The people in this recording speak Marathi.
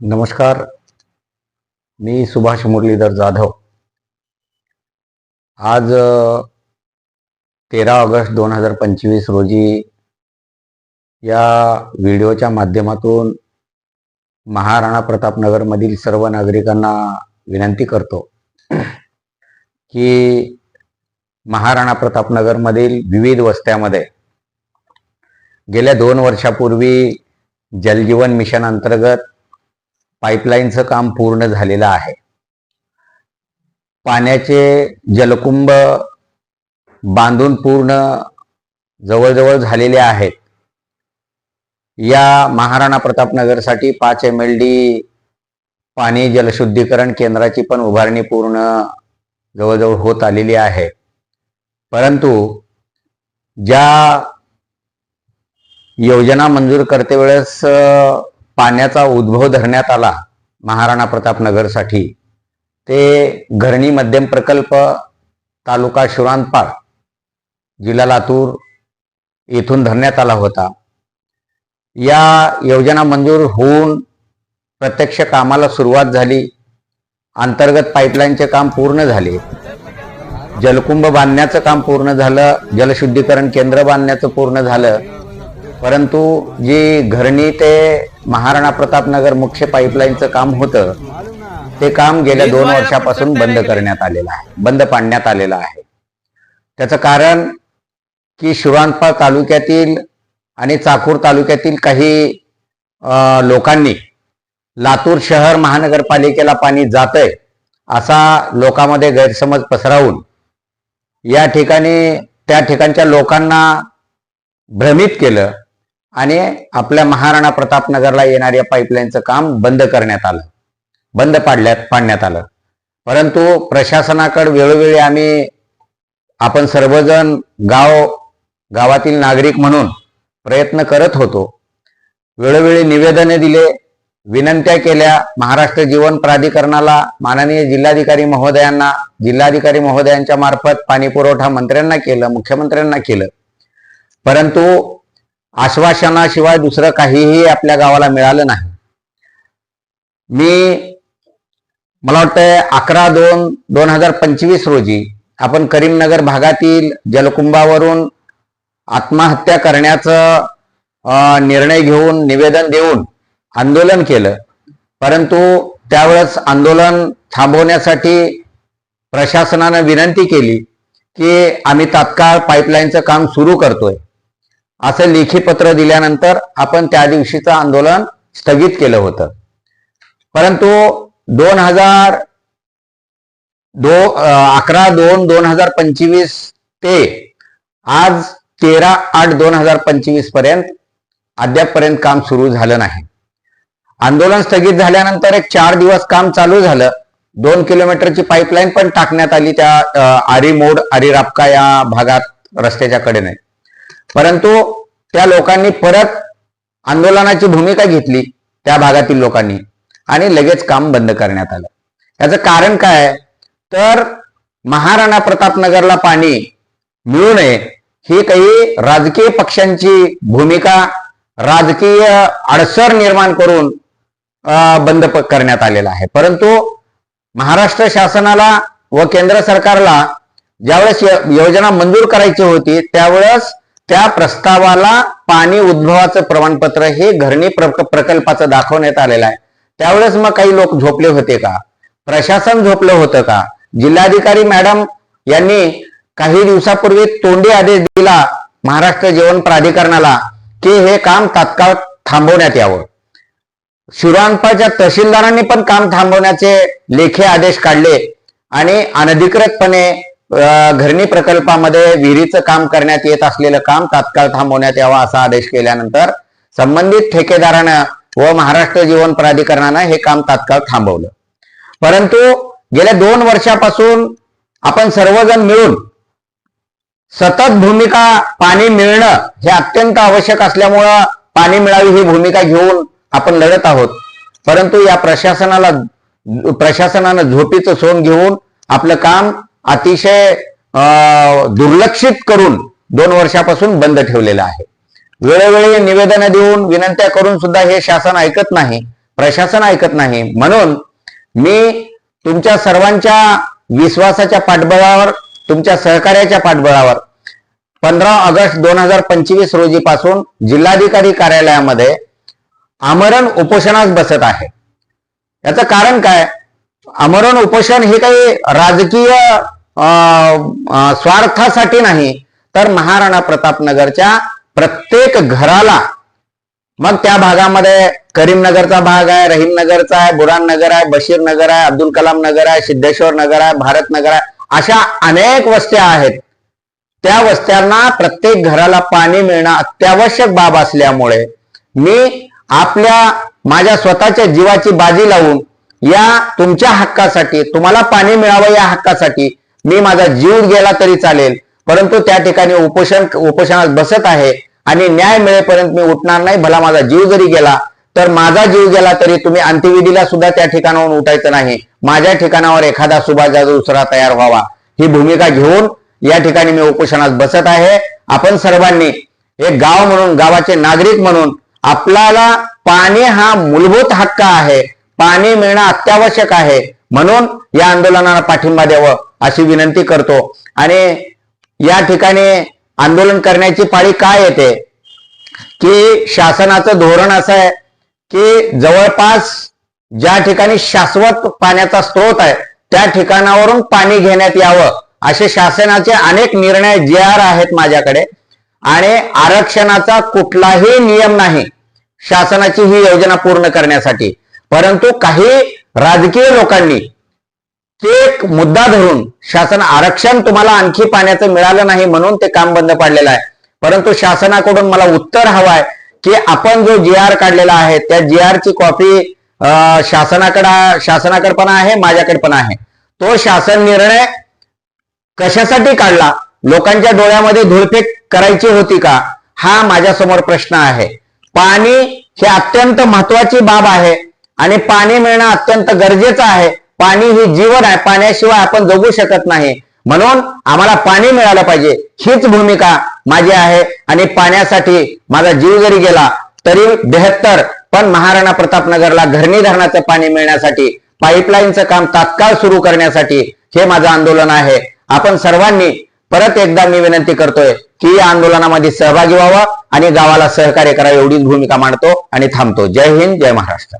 नमस्कार. मी सुभाष मुरलीधर जाधव. आज तेरा ऑगस्ट दोन हजार पंचवीस रोजी या व्हिडिओच्या माध्यमातून महाराणा प्रतापनगरमधील सर्व नागरिकांना विनंती करतो की महाराणा प्रतापनगरमधील विविध वस्त्यामध्ये गेल्या दोन वर्षापूर्वी जलजीवन मिशन अंतर्गत पाईपलाईनचं काम पूर्ण झालेलं आहे. पाण्याचे जलकुंभ बांधून पूर्ण जवळजवळ झालेले आहेत. या महाराणा प्रतापनगरसाठी पाच एम एल डी पाणी जलशुद्धीकरण केंद्राची पण उभारणी पूर्ण जवळजवळ होत आलेली आहे. परंतु ज्या योजना मंजूर करते वेळेस पाण्याचा उद्भव धरण्यात आला महाराणा प्रतापनगरसाठी. ते घरणी मध्यम प्रकल्प तालुका शिरांतपाड जिल्हा लातूर येथून धरण्यात आला होता. या योजना मंजूर होऊन प्रत्यक्ष कामाला सुरुवात झाली. अंतर्गत पाईपलाईनचे काम पूर्ण झाले. जलकुंभ बांधण्याचं काम पूर्ण झालं. जलशुद्धीकरण केंद्र बांधण्याचं पूर्ण झालं. परंतु जी घरणी ते महाराणा प्रतापनगर मुख्य पाईपलाईनचं काम होतं ते काम गेल्या दोन वर्षापासून बंद करण्यात आलेलं आहे बंद पाडण्यात आलेलं आहे. त्याचं कारण की शिवांतपाळ तालुक्यातील आणि चाकूर तालुक्यातील काही लोकांनी लातूर शहर महानगरपालिकेला पाणी जातंय असा लोकांमध्ये गैरसमज पसरवून या ठिकाणी त्या ठिकाणच्या लोकांना भ्रमित केलं आणि आपल्या महाराणा प्रतापनगरला येणाऱ्या पाईपलाईनचं काम बंद करण्यात आलं. बंद पाडल्यात पाडण्यात आलं. परंतु प्रशासनाकडे वेळोवेळी आम्ही आपण सर्वजण गाव गावातील नागरिक म्हणून प्रयत्न करत होतो. वेळोवेळी निवेदने दिले विनंत्या केल्या. महाराष्ट्र जीवन प्राधिकरणाला माननीय जिल्हाधिकारी महोदयांना जिल्हाधिकारी महोदयांच्या मार्फत पाणीपुरवठा मंत्र्यांना केलं मुख्यमंत्र्यांना केलं. परंतु आश्वासनाशिवाय दुसरं काहीही आपल्या गावाला मिळालं नाही. मी मला वाटतंय अकरा दोन दोन हजार पंचवीस रोजी आपण करीमनगर भागातील जलकुंभावरून आत्महत्या करण्याचं निर्णय घेऊन निवेदन देऊन आंदोलन केलं. परंतु त्यावेळेस आंदोलन थांबवण्यासाठी प्रशासनानं विनंती केली की आम्ही तात्काळ पाईपलाईनचं काम सुरू करतोय. असं लेखी पत्र दिल्यानंतर आपण त्या दिवशीचं आंदोलन स्थगित केलं होतं. परंतु दोन हजार दो अकरा दोन दोन हजार पंचवीस ते आज तेरा आठ दोन हजार पंचवीसपर्यंत अद्यापपर्यंत काम सुरू झालं नाही. आंदोलन स्थगित झाल्यानंतर एक चार दिवस काम चालू झालं. दोन किलोमीटरची पाईपलाईन पण टाकण्यात आली त्या आरी मोड आरी रापका या भागात रस्त्याच्या कडेने. परंतु त्या लोकांनी परत आंदोलनाची भूमिका घेतली त्या भागातील लोकांनी आणि लगेच काम बंद करण्यात आलं. याचं कारण काय तर महाराणा प्रतापनगरला पाणी मिळू नये ही काही राजकीय पक्षांची भूमिका राजकीय अडसर निर्माण करून बंद करण्यात आलेला आहे. परंतु महाराष्ट्र शासनाला व केंद्र सरकारला ज्यावेळेस योजना मंजूर करायची होती त्यावेळेस त्या प्रस्तावाला पाणी उद्भवाचं प्रमाणपत्र हे घरणी प्रकल्पाचं दाखवण्यात आलेलं आहे. त्यावेळेस मग काही लोक झोपले होते का? प्रशासन झोपलं होतं का? जिल्हाधिकारी मॅडम यांनी काही दिवसापूर्वी तोंडी आदेश दिला महाराष्ट्र जीवन प्राधिकरणाला की हे काम तात्काळ थांबवण्यात यावं. शिरांपाच्या तहसीलदारांनी पण काम थांबवण्याचे लेखी आदेश काढले आणि अनधिकृतपणे घरणी प्रकल्पामध्ये विहिरीचं काम करण्यात येत असलेलं काम तात्काळ थांबवण्यात यावं असा आदेश केल्यानंतर संबंधित ठेकेदारानं व महाराष्ट्र जीवन प्राधिकरणानं हे काम तात्काळ थांबवलं. परंतु गेल्या दोन वर्षापासून आपण सर्वजण मिळून सतत भूमिका पाणी मिळणं हे अत्यंत आवश्यक असल्यामुळं पाणी मिळावी ही भूमिका घेऊन आपण लढत आहोत. परंतु या प्रशासनाला प्रशासनानं झोपीचं सोन घेऊन आपलं काम अतिशय अं, दुर्लक्षित करून दोन वर्षापासून बंद ठेवलेलं आहे. वेळोवेळी निवेदनं देऊन विनंत्या करून सुद्धा हे शासन ऐकत नाही प्रशासन ऐकत नाही. म्हणून मी तुमच्या सर्वांच्या विश्वासाच्या पाठबळावर तुमच्या सहकार्याच्या पाठबळावर पंधरा ऑगस्ट दोन हजार पंचवीस रोजीपासून जिल्हाधिकारी कार्यालयामध्ये आमरण उपोषणास बसत आहे. याचं कारण काय? आमरण उपोषण हे काही राजकीय अं, स्वार्थासाठी नाही तर महाराणा प्रतापनगरच्या प्रत्येक घराला मग त्या भागामध्ये करीमनगरचा भाग आहे रहीमनगरचा आहे बुरान नगर आहे बशीर नगर आहे अब्दुल कलाम नगर आहे सिद्धेश्वर नगर आहे भारत नगर आहे अशा अनेक वस्त्या आहेत. त्या वस्त्यांना प्रत्येक घराला पाणी मिळणं अत्यावश्यक बाब असल्यामुळे मी आपल्या माझ्या स्वतःच्या जीवाची बाजी लावून या तुमच्या हक्कासाठी तुम्हाला पाणी मिळावं या हक्कासाठी मी माझा जीव गेला तरी चालेल. परंतु त्या ठिकाणी उपोषण उपोषणात बसत आहे आणि न्याय मिळेपर्यंत मी उठणार नाही भला माझा जीव जरी गेला तर माझा जीव गेला तरी तुम्ही अंत्यविधीला सुद्धा त्या ठिकाणावरून उठायचं नाही. माझ्या ठिकाणावर एखादा सुभाजा दुसरा तयार व्हावा. ही भूमिका घेऊन या ठिकाणी मी उपोषणात बसत आहे. आपण सर्वांनी एक गाव म्हणून गावाचे नागरिक म्हणून आपल्याला पाणी हा मूलभूत हक्क आहे. पाणी मिळणं अत्यावश्यक आहे. म्हणून या आंदोलनाला पाठिंबा द्यावं अशी विनंती करतो. आणि या ठिकाणी आंदोलन करण्याची पाळी काय येते? की शासनाचं धोरण असं आहे की जवळपास ज्या ठिकाणी शाश्वत पाण्याचा स्रोत आहे त्या ठिकाणावरून पाणी घेण्यात यावं असे शासनाचे अनेक निर्णय जे आर आहेत माझ्याकडे. आणि आरक्षणाचा कुठलाही नियम नाही शासनाची ही योजना पूर्ण करण्यासाठी. परंतु काही राजकीय लोकांनी ते एक मुद्दा धरून शासन आरक्षण तुम्हाला आणखी पाण्याचं मिळालं नाही म्हणून ते काम बंद पाडलेलं आहे. परंतु शासनाकडून मला उत्तर हवाय की आपण जो जी आर काढलेला आहे त्या जी आरची कॉपी शासनाकडे शासनाकडे पण आहे माझ्याकडे पण आहे. तो शासन निर्णय कशासाठी काढला? लोकांच्या डोळ्यामध्ये धुळफेक करायची होती का? हा माझ्यासमोर प्रश्न आहे. पाणी ही अत्यंत महत्वाची बाब आहे. आणि पाणी मिळणं अत्यंत गरजेचं आहे. पाणी ही जीवन आहे. पाण्याशिवाय आपण जगू शकत नाही. म्हणून आम्हाला पाणी मिळालं पाहिजे. हीच भूमिका माझी आहे. आणि पाण्यासाठी माझा जीव जरी गेला तरी बेहत्तर. पण महाराणा प्रतापनगरला घरणी धरणाचं पाणी मिळण्यासाठी पाईपलाईनचं काम तात्काळ सुरू करण्यासाठी हे माझं आंदोलन आहे. आपण सर्वांनी परत एकदा मी विनंती करतोय की या आंदोलनामध्ये सहभागी व्हावं आणि गावाला सहकार्य करा एवढीच भूमिका मांडतो आणि थांबतो. जय हिंद जय महाराष्ट्र.